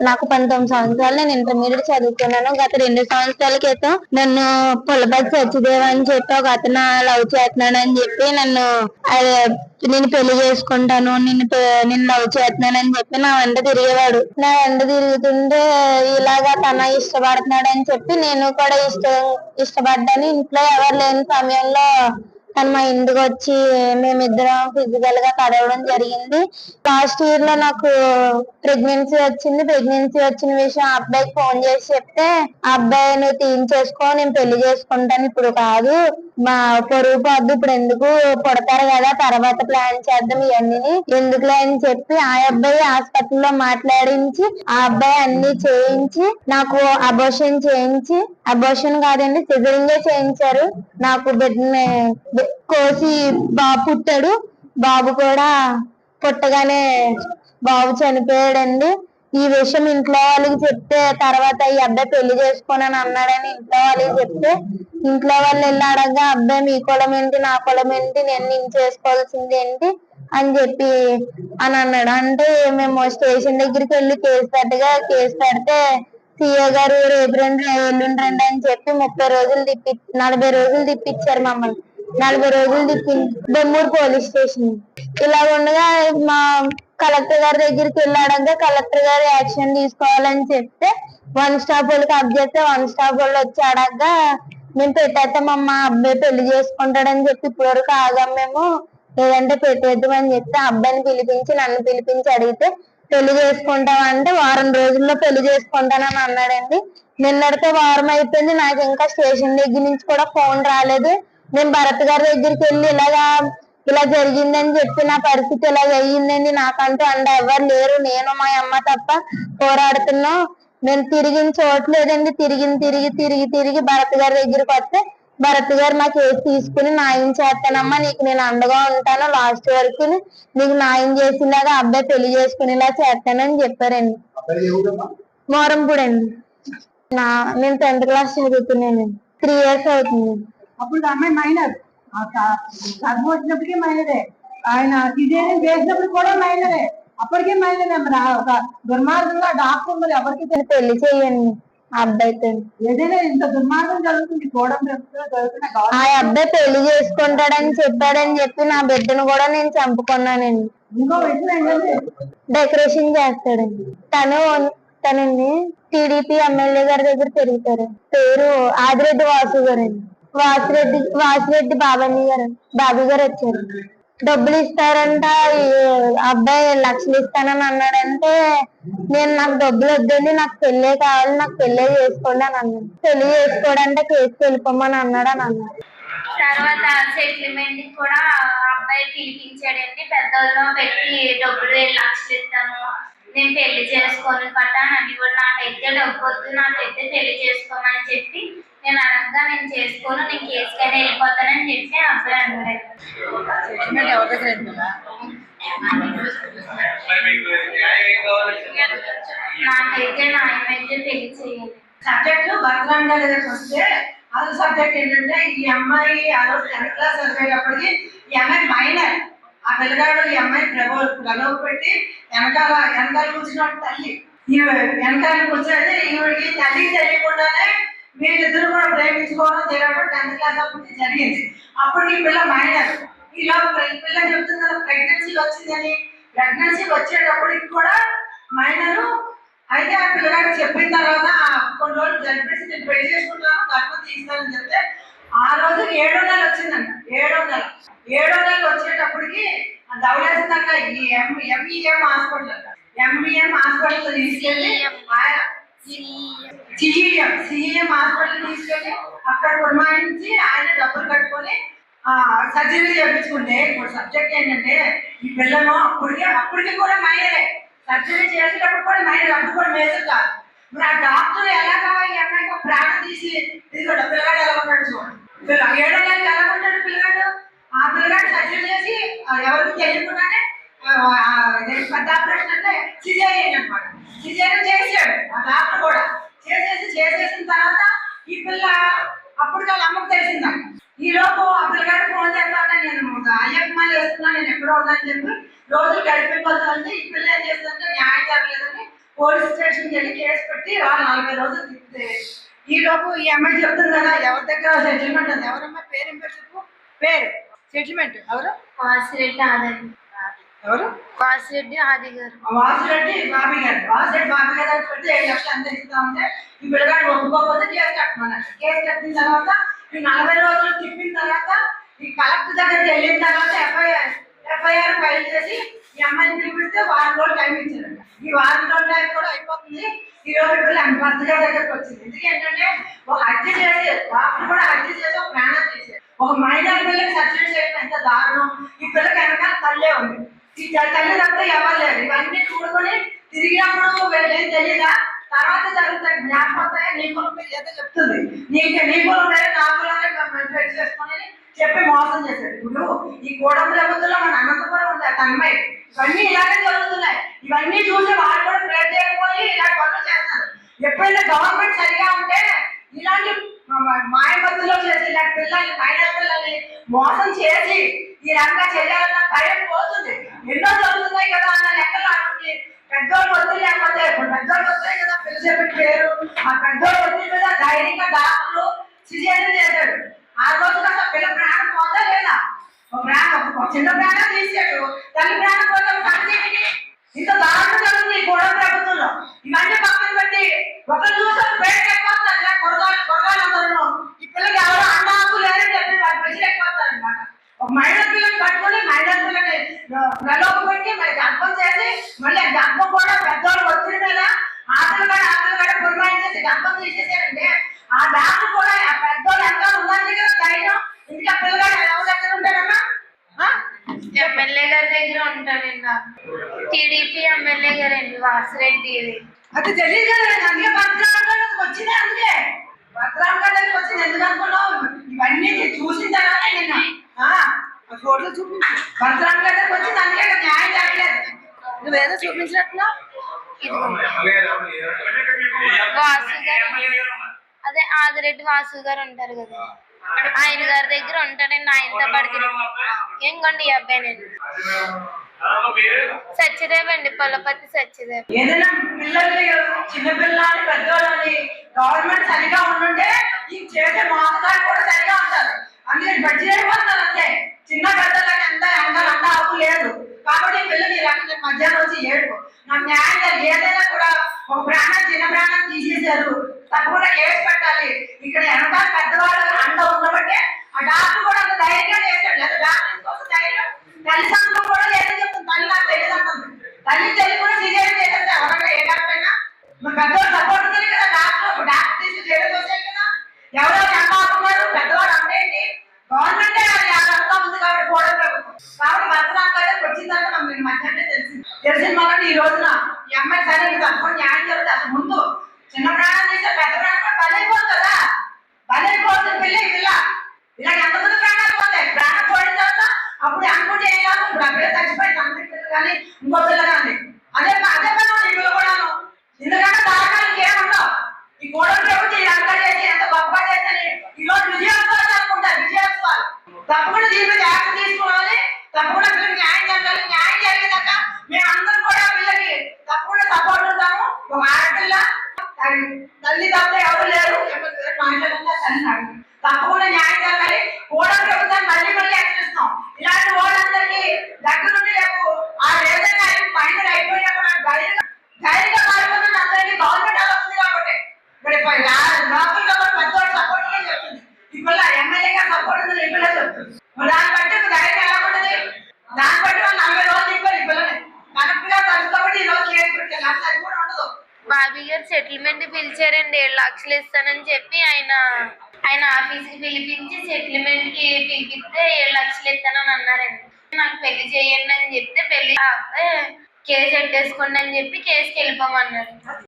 నాకు పంతొమ్మిది సంవత్సరాలు నేను ఇంటర్మీడియట్ చదువుకున్నాను. గత రెండు సంవత్సరాల క్రితం నన్ను పుల్లబడి సత్యదేవ్ అని చెప్పి ఒక అతను లవ్ చేస్తున్నాడు అని చెప్పి నన్ను నేను పెళ్ళి చేసుకుంటాను నిన్ను పె- నిన్ను లవ్ చేస్తున్నాను అని చెప్పి నా వెంట తిరిగేవాడు. నా వెంట తిరుగుతుంటే ఇలాగా తన ఇష్టపడుతున్నాడు అని చెప్పి నేను కూడా ఇష్ట ఇష్టపడ్డాను. ఇంట్లో ఎవరు లేని సమయంలో తను మా ఇంటికి వచ్చి మేమిద్దరం ఫిజికల్గా కలవడం జరిగింది. లాస్ట్ ఇయర్లో నాకు ప్రెగ్నెన్సీ వచ్చింది. ప్రెగ్నెన్సీ వచ్చిన విషయం ఆ అబ్బాయికి ఫోన్ చేసి చెప్తే ఆ అబ్బాయి నువ్వు తీయించేసుకో నేను పెళ్ళి చేసుకుంటాను. ఇప్పుడు కాదు మా పొరుగు పొద్దు ఇప్పుడు ఎందుకు పుడతారు కదా తర్వాత ప్లాన్ చేద్దాం ఇవన్నీ ఎందుకులే అని చెప్పి ఆ అబ్బాయి హాస్పిటల్లో మాట్లాడించి ఆ అబ్బాయి అన్ని చేయించి నాకు అబోషన్ చేయించి అబోషన్ కాదండి సిజరింగే చేయించారు. నాకు బిడ్డని కోసి బాబు పుట్టాడు. బాబు కూడా పుట్టగానే బాబు చనిపోయాడండి. ఈ విషయం ఇంట్లో వాళ్ళకి చెప్తే తర్వాత ఈ అబ్బాయి పెళ్ళి చేసుకోనని అన్నాడని ఇంట్లో వాళ్ళకి చెప్తే ఇంట్లో వాళ్ళు వెళ్ళి అడగగా అబ్బాయి మీ కులం ఏంటి? నా కులం ఏంటి? నేను నేను చేసుకోవాల్సింది ఏంటి? అని చెప్పి అని అన్నాడు. అంటే మేము స్టేషన్ దగ్గరికి వెళ్ళి కేసు పెట్టగా కేసు పెడితే సీఏ గారు రేపు రండి ఎల్లుండి రండి అని చెప్పి ముప్పై రోజులు తిప్పి నలభై రోజులు తిప్పించారు మమ్మల్ని. నలభై రోజులు తిప్పి బొమ్మూరు పోలీస్ స్టేషన్. ఇలా ఉండగా మా కలెక్టర్ గారి దగ్గరికి వెళ్ళాడంగా కలెక్టర్ గారు యాక్షన్ తీసుకోవాలని చెప్తే వన్ స్టాప్ వాళ్ళకి అప్ చేస్తే వన్ స్టాప్ వాళ్ళు వచ్చి అడగ్గా మేము పెట్టేస్తామమ్మా అబ్బాయి పెళ్ళి చేసుకుంటాడని చెప్పి ఇప్పటి వరకు ఆగాం మేము. లేదంటే పెట్టేద్దాం అని చెప్తే అబ్బాయిని పిలిపించి నన్ను పిలిపించి అడిగితే పెళ్ళి చేసుకుంటామంటే వారం రోజుల్లో పెళ్ళి చేసుకుంటానని అన్నాడండి. నిన్నటితో వారం అయిపోయింది నాకు ఇంకా స్టేషన్ దగ్గర నుంచి కూడా ఫోన్ రాలేదు. నేను భరత్ గారి దగ్గరికి వెళ్ళి ఇలాగా ఇలా జరిగిందని చెప్పి నా పరిస్థితి ఇలా అయ్యిందండి. నాకంటూ అండ ఎవరు లేరు. నేను మా అమ్మ తప్ప పోరాడుతున్నాం. నేను తిరిగిన చోట్లేదండి తిరిగి తిరిగి తిరిగి తిరిగి భరత్ గారి దగ్గరికి వస్తే భరత్ గారు నా కేసు తీసుకుని న్యాయం చేస్తానమ్మా. నీకు నేను అండగా ఉంటాను. లాస్ట్ వరకు నీకు న్యాయం చేసేలాగా అబ్బాయి పెళ్ళి చేసుకునేలా చేస్తానని చెప్పారండి. అబ్బాయి ఏ ఊరమ్మా మోరంపూడి అండి నా నేను టెన్త్ క్లాస్ చదువుతున్నాను త్రీ ఇయర్స్ అవుతుంది అప్పుడు అమ్మాయి మైనర్ చదువు వచ్చినప్పటికీ మైనరే ఆయన సిజేరియన్ చేసినప్పుడు కూడా మైనరే అప్పటికే మైనరే మరి. ఒక దుర్మార్గంగా డాక్టర్ మరి ఎవరికి పెళ్ళి చేయండి ఆ అబ్బాయితో ఏదైనా ఇంత దుర్మార్గం జరుగుతుంది. జరుగుతున్న ఆ అబ్బాయి పెళ్ళి చేసుకుంటాడని చెప్పాడని చెప్పి నా బిడ్డను కూడా నేను చంపుకున్నానండి. ఇంకో విషయం ఏంటంటే డెకరేషన్ చేస్తాడండి. తను తనండి టీడీపీ ఎమ్మెల్యే గారి దగ్గర తిరుగుతారు పేరు ఆదిరెడ్డి వాసు గారండి వాసిరెడ్డి వాసిరెడ్డి బాబాయ్ గారు బాబీ గారు వచ్చారు. డబ్బులు ఇస్తారంట అబ్బాయి లక్షలు ఇస్తానని అన్నాడంటే నేను నాకు డబ్బులు వద్దండి నాకు పెళ్ళే కావాలి నాకు పెళ్ళే చేసుకోండి అని అన్నాడు. పెళ్ళి చేసుకోవడంటే కేసుకి వెళ్ళిపోమని అన్నాడు అని అన్నాడు తర్వాత సెటిల్మెంట్ కూడా అబ్బాయి పిలిపించాడండి పెద్దోళ్ళు పెట్టి డబ్బులు లక్షలు ఇస్తాను నేను పెళ్ళి చేసుకోను పట్టాను అని కూడా నాకైతే డబ్బు వద్దు నాకైతే పెళ్ళి చేసుకోమని చెప్పి నేను అనగా నేను చేసుకోను నేను కేసుకైనా వెళ్ళిపోతానని చెప్పి అబ్బాయి అన్నాడు ఎవరి దగ్గర నాకైతే నాయమైతే పెళ్ళి చేయాలి సబ్జెక్ట్ భరతనాట్యం దగ్గరికి వస్తే అసలు సబ్జెక్ట్ ఏంటంటే ఈ అమ్మాయి ఆ రోజు టెన్త్ క్లాస్ చదివేటప్పటికి ఈ అమ్మాయి మైనర్ ఆ పిల్లగాడు ఈ అమ్మాయి ప్రభు గలవ పెట్టి వెనకాల వెనకాల కూర్చున్న తల్లి. ఈ వెనకాల కూర్చున్నది ఈవిడికి తల్లికి తెలియకుండానే వీళ్ళిద్దరు కూడా ప్రేమించుకోవడం తిరగడం టెన్త్ క్లాస్ అప్పుడు జరిగింది. అప్పుడు ఈ పిల్ల మైనర్ ఇలా పిల్ల చెప్తుంది కదా ప్రెగ్నెన్సీ వచ్చిందని. ప్రెగ్నెన్సీ వచ్చేటప్పటికి కూడా మైనరు అయితే ఆ పిల్లగాడు చెప్పిన తర్వాత కొన్ని రోజులు జరిపేసి నేను పెళ్ళి చేసుకుంటాను గర్భం తీస్తానని చెప్తే ఆ రోజు ఏడో నెల వచ్చిందంట. ఏడో నెల. ఏడో నెల వచ్చేటప్పటికి దవలేసిందంట ఈ M MEM hospital MEM hospital తీసుకెళ్ళి సిఈఎం సిఈఎం హాస్పిటల్ తీసుకెళ్ళి అక్కడ పురమాయించి ఆయన డబ్బులు కట్టుకొని సర్జరీ చేయించుకుంటే ఇప్పుడు సబ్జెక్ట్ ఏంటంటే ఈ పిల్లను అప్పటికే అప్పటికి కూడా మైనరే. సర్జరీ చేసేటప్పుడు కూడా మైనర్ అప్పుడు కూడా మేజర్ కాదు. మరి ఆ డాక్టర్ ఎలా కావాలి అన్నాక ప్రాణం తీసి ఇదిగోండి పిల్లగాడు ఎలా ఉన్నాడు చూడండి ఏడో నెలకి ఎలా ఉంటాడు పిల్లగాడు? ఆ పిల్లగాడు సర్జరీ చేసి ఎవరికి తెలియకుండానే పెద్ద ఆపరేషన్ అంటే సిజేరియన్ అనమాట. సిజేరియన్ చేశాడు ఆ డాక్టర్ కూడా. చేసేసిన తర్వాత ఈ పిల్ల అప్పుడు వాళ్ళ అమ్మకు తెలిసిందంట ఈ లోపు ఆ పిల్లగాడు ఫోన్ చేస్తాట నేను అయ్యప్ప మాల వేస్తున్నా నేను ఎక్కడో ఉందని చెప్పి రోజు గడిపిపోతుంటే ఈ పిల్ల ఏం చేస్తుంటే న్యాయం జరగలేదని పోలీస్ స్టేషన్ వెళ్ళి కేసు పెట్టి నలభై రోజులు తిప్పితే. ఈ లోపు ఈ అమ్మాయి చెప్తుంది కదా ఎవరి దగ్గర సెటిల్మెంట్ ఉంది? ఎవరమ్మా? పేరు ఏం పేరు చెప్పు? పేరు. సెటిల్మెంట్ ఎవరు? వాసిరెడ్డి ఆదండి ఎవరు? వాసిరెడ్డి ఆది గారు. వాసిరెడ్డి బాబీ గారు. వాసిరెడ్డి బాబీ గారు పెడితే ఏడు లక్షలు అంత ఇస్తా ఉంటే ఈ పిల్లగాడు ఒప్పుకోకపోతే కేసు కట్టమన్నారు. కేసు కట్టిన తర్వాత ఈ నలభై రోజులు తిప్పిన తర్వాత ఈ కలెక్టర్ దగ్గరికి వెళ్ళిన తర్వాత ఎఫ్ఐఆర్ ఎఫ్ఐఆర్ ఫైల్ చేసి ఈ అమ్మాయిని పిలిపిస్తే వారం రోజులు టైం ఇచ్చారంట. ఈ వారం రోజులు టైం కూడా అయిపోతుంది. ఈ రోజు పిల్లలు అంత గారి దగ్గరికి వచ్చింది. ఎందుకంటే ఒక హత్య చేసి బాబు కూడా హత్య చేసి ఒక ప్రాణం చేశారు ఒక మైనర్ పిల్లకి సర్జరీ చేయడం ఎంత దారుణం. ఈ తల్లిదండ్రులు ఇవ్వలేదు ఎవరు లేరు ఇవన్నీ చూడుకొని తిరిగినప్పుడు వీళ్ళేం తెలియదా తర్వాత జరుగుతాయి జ్ఞాపకం నీ కులం ఏదో చెప్తుంది. నీకు నీ కులం నా చేసుకొని చెప్పి మోసం చేశాడు. ఇప్పుడు ఈ కూడం ప్రభుత్వంలో మన అనంతపురం ఉంది ఆ ఇవన్నీ ఇలాగే జరుగుతున్నాయి. ఇవన్నీ చూసి వాళ్ళు కూడా ప్రేర్ చేయకపోయి ఇలా పనులు చేస్తారు ఎప్పుడైనా గవర్నమెంట్ సరిగా ఉంటే ఇలాంటి మాయమత్తులో చేసి ఇలాంటి పిల్లల్ని మైనర్ పిల్లల్ని మోసం చేసి ఈ రకంగా చేయాలన్న భయం పోతుంది. ఎన్నో చదువుతున్నాయి కదా అన్న లెక్కలు అనుకుంది పెద్దోళ్ళు వద్దు లేకపోతే పెద్దోళ్ళు వస్తాయి కదా పిల్ల చెప్పిన పేరు ఆ పెద్దోళ్ళు వద్దు మీద ధైర్యంగా డాక్టర్లు సిజేరియన్ చేశాడు ఆ రోజు కదా పిల్ల ప్రాణం పోతా లేదా ఒక ప్రాణం చిన్న ప్రాణం తీసాడు తల్లి ప్రాణం పోతాం సంగతి ఇంత దారుణం జరుగుతుంది ఈ కూడా ప్రభుత్వంలో. ఇవన్నీ పక్కన పెట్టి ఒకరు చూసారు బయట ఎక్కువస్తారు ఇలా కొరగాలు కొరగాలు అందరూ ఈ పిల్లకి ఎవరు అన్న హక్కు లేరని చెప్పి వాళ్ళు ప్రజలు ఎక్కువస్తారు అనమాట ఒక మైనర్ పిల్లకి పట్టుకొని మైనర్ పిల్లకి ప్రలోభ పెట్టి మరి గర్భం చేసి మళ్ళీ ఆ గర్భం కూడా పెద్దవాళ్ళు ఒత్తిడి మీద ఆటలు కూడా ఆటలు కూడా పురమాయించేసి గర్భం తీసేసారంటే ఆ డాక్టర్ కూడా ఆ పెద్దోళ్ళు ఎంత ఉన్నది కదా ధైర్యం ఇంకా పిల్లగాడు ఎవరు ఎక్కడ ఉంటారన్నా ఆ? ఎమ్మెల్యే గారి దగ్గర ఉంటాడండి టీడీపీ ఎమ్మెల్యే గారండి వాసిరెడ్డి అది తెలియదు కదా అందుకే భద్రాంగా వచ్చింది అందుకే. భద్రాంగా దగ్గరికి వచ్చింది ఎందుకు అనుకున్నావు? ఇవన్నీ నేను చూసిన తర్వాత నిన్న. ఆ, ఆ ఫోటో చూపించు. భద్రాంగా దగ్గరికి వచ్చింది అందుకే న్యాయం జరగలేదు. నువ్వేదో చూపించినట్టున్నావు? వాసు గారు. అదే ఆదిరెడ్డి వాసు గారు ఉంటారు కదా. ఆయన గారి దగ్గర ఉంటాడండి ఆయనతో పడికి ఇంకోండి ఈ అబ్బాయినండి సత్యదేవండి పొలపతి సత్యదేవ్. ఏదైనా పిల్లల్ని చిన్నపిల్లని పెద్దవాళ్ళని గవర్నమెంట్ సరిగా ఉండుంటే ఈ చేసే మోసగాళ్ళు కూడా సరిగా ఉంటారు అందుకని బడ్జెట్ అయిపోతున్నారు అంతే. చిన్న పెద్దలకి ఎంత ఎంత అంత హక్కు లేదు. కాబట్టి పిల్లలు ఈ రకంగా మధ్యాహ్నం వచ్చి ఏడు నా న్యాయం జరిగి ఏదైనా కూడా ఒక ప్రాణం చిన్న ప్రాణం తీసేశారు. తప్పకుండా కేసు పెట్టాలి. ఇక్కడ వెనకాల పెద్దవాళ్ళు అండ ఉండబట్టే ఆ డాక్టర్ కూడా అంత ధైర్యంగా చేశాడు. లేదా డాక్టర్ కోసం ధైర్యం తల్లిదండ్రులు కూడా లేదని చెప్తుంది తల్లి నాకు తెలియదు అంటుంది తల్లి తెలివి కూడా సీజన్ చేసేస్తే ఎవరైనా ఏ కాకపోయినా మన పెద్దవాళ్ళు సపోర్ట్ ఉంది కదా డాక్టర్ డాక్టర్ తీసి చేయడం వచ్చాయి కదా ఎవరో చంపాకున్నారు పెద్దవాడు అంటేంటి గవర్నమెంటే అది అదంతా ఉంది కాబట్టి కూడా ప్రభుత్వం కాబట్టి భద్రాంకాలకు వచ్చిందంటే మనం మీరు మధ్యాహ్నం తెలిసింది తెలిసిన మొదటి ఈ రోజున ఈ అమ్మాయి సరే ఇది తప్పకుండా న్యాయం జరుగుతుంది అసలు ముందు చిన్న ప్రాణం చేస్తే పెద్ద ప్రాణం కూడా బలైపోతుంది కదా బలైపోతుంది పిల్ల ఈ పిల్ల ఇలా ఎంతమంది ప్రాణాలు పోతాయి ప్రాణం పోయిన తర్వాత అప్పుడు అనుకుంటే ఏం కాదు ఇప్పుడు ఆ పిల్ల చచ్చిపోయింది అందరి పిల్లలు కానీ ఇంకో పిల్ల కానీ అదే అదే పని ఉంది ఈ పిల్ల కూడాను ఎందుకంటే దారుణానికి ఏముండవు ఈ గోడలు ప్రభుత్వం ఈ రంగా చేసి ఎంత గొప్పగా చేసి ఈ రోజు విజయోత్సవాలు అనుకుంటారు విజయోత్సవాలు తప్పకుండా దీని మీద యాక్షన్ తీసుకోవాలి. తప్పకుండా పిల్లలకి న్యాయం జరగాలి. న్యాయం జరిగేదాకా మేము అందరం కూడా పిల్లకి తప్పకుండా సపోర్ట్ ఉంటాము. ఒక ఆడపిల్ల తల్లి- తప్ప ఎవరు లేరు. ఎవరు తల్లి తప్పకుండా న్యాయం జరగాలి కూడా ప్రభుత్వాన్ని మళ్ళీ మళ్ళీ హెచ్చరిస్తాం ఇలాంటి వాళ్ళందరికీ దగ్గర నుండి రేపు ఆ ఏదైనా పైన అయిపోయినా కూడా ధైర్యంగా ధైర్యంగా పాల్గొన్న అందరికీ గవర్నమెంట్ అలా ఉంది కాబట్టి మరి పై- రా- లోకల్ గవర్నమెంట్ పెద్దవాళ్ళు సపోర్ట్ చెప్తుంది ఇప్పుడు ఎమ్మెల్యే గారు సపోర్ట్ ఉంది ఈ పిల్ల చెప్తుంది మరి దాన్ని బట్టి ఒక ధైర్యం ఎలా ఉంటుంది దాన్ని బట్టి వాళ్ళు నలభై రోజులు ఇవ్వాలి ఈ పిల్లని కరెక్ట్గా తెలుసు కాబట్టి ఈ రోజు కేసు పెట్టాలి అసలు అది కూడా ఉండదు బాబీ గారు సెటిల్మెంట్ పిలిచారండి ఏడు లక్షలు ఇస్తానని చెప్పి ఆయన ఆయన ఆఫీస్కి పిలిపించి సెటిల్మెంట్కి పిలిపిస్తే ఏడు లక్షలు ఇస్తానని అన్నారండి. నాకు పెళ్ళి చేయండి అని చెప్తే పెళ్ళి ఆ అబ్బాయి కేసు ఎట్టేసుకోండి అని చెప్పి కేసుకి వెళ్ళిపోమన్నారు